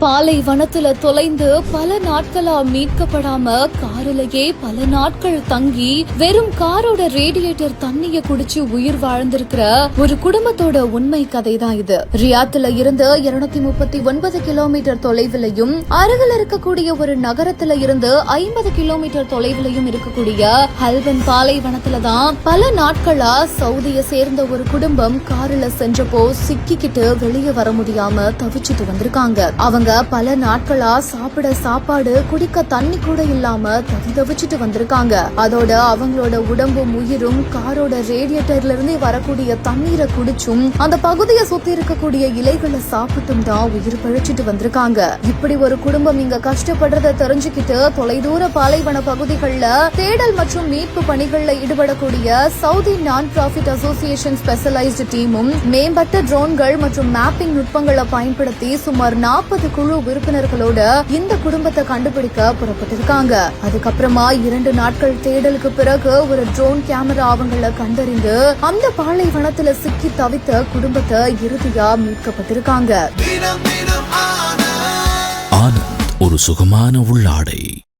பாலைவனத்துல தொலைந்து பல நாட்களா மீட்கப்படாம காரிலேயே பல நாட்கள் தங்கி வெறும் காரோட ரேடியேட்டர் தண்ணிய குடிச்சு உயிர் வாழ்ந்திருக்கிற ஒரு குடும்பத்தோட உண்மை கதை தான் இது. ரியாத்துல இருந்து இருநூத்தி முப்பத்தி ஒன்பது கிலோமீட்டர் தொலைவிலையும் அருகில் இருக்கக்கூடிய ஒரு நகரத்துல இருந்து ஐம்பது கிலோமீட்டர் தொலைவிலையும் இருக்கக்கூடிய ஹல்வன் பாலைவனத்துல தான் பல நாட்களா சவுதிய சேர்ந்த ஒரு குடும்பம் கார்ல சென்றப்போ சிக்கிக்கிட்டு வெளியே வர முடியாம தவிச்சிட்டு வந்திருக்காங்க. அவங்க பல நாட்களா சாப்பிட சாப்பாடு குடிக்க தண்ணி கூட இல்லாம தவிதவிச்சுட்டு வந்திருக்காங்க. அதோட அவங்களோட உடம்பும் உயிரும் காரோட ரேடியேட்டர்ல இருந்து வரக்கூடிய தண்ணீரை குடிச்சும் அந்த பகுதியை சுத்தி இருக்கக்கூடிய இலைகளை சாப்பிட்டும் தான் உயிர் பழிச்சிட்டு வந்திருக்காங்க. இப்படி ஒரு குடும்பம் இங்க கஷ்டப்படுறத தெரிஞ்சுக்கிட்டு தொலைதூர பாலைவன பகுதிகளில் தேடல் மற்றும் மீட்பு பணிகள்ல ஈடுபடக்கூடிய சவுதி நான் ப்ராஃபிட் அசோசியேஷன் ஸ்பெஷலைஸ்டு டீமும் மேம்பட்ட ட்ரோன்கள் மற்றும் மேப்பிங் நுட்பங்களை பயன்படுத்தி சுமார் நாற்பது குழு உறுப்பினர்களோட இந்த குடும்பத்தை கண்டுபிடிக்க புறப்பட்டிருக்காங்க. அதுக்கப்புறமா இரண்டு நாட்கள் தேடலுக்கு பிறகு ஒரு ட்ரோன் கேமரா அவங்கள கண்டறிந்து அந்த பாலைவனத்துல சிக்கி தவித்த குடும்பத்தை இறுதியா மீட்கப்பட்டிருக்காங்க. ஆனந்த் ஒரு சுகமான உள்ளாடை.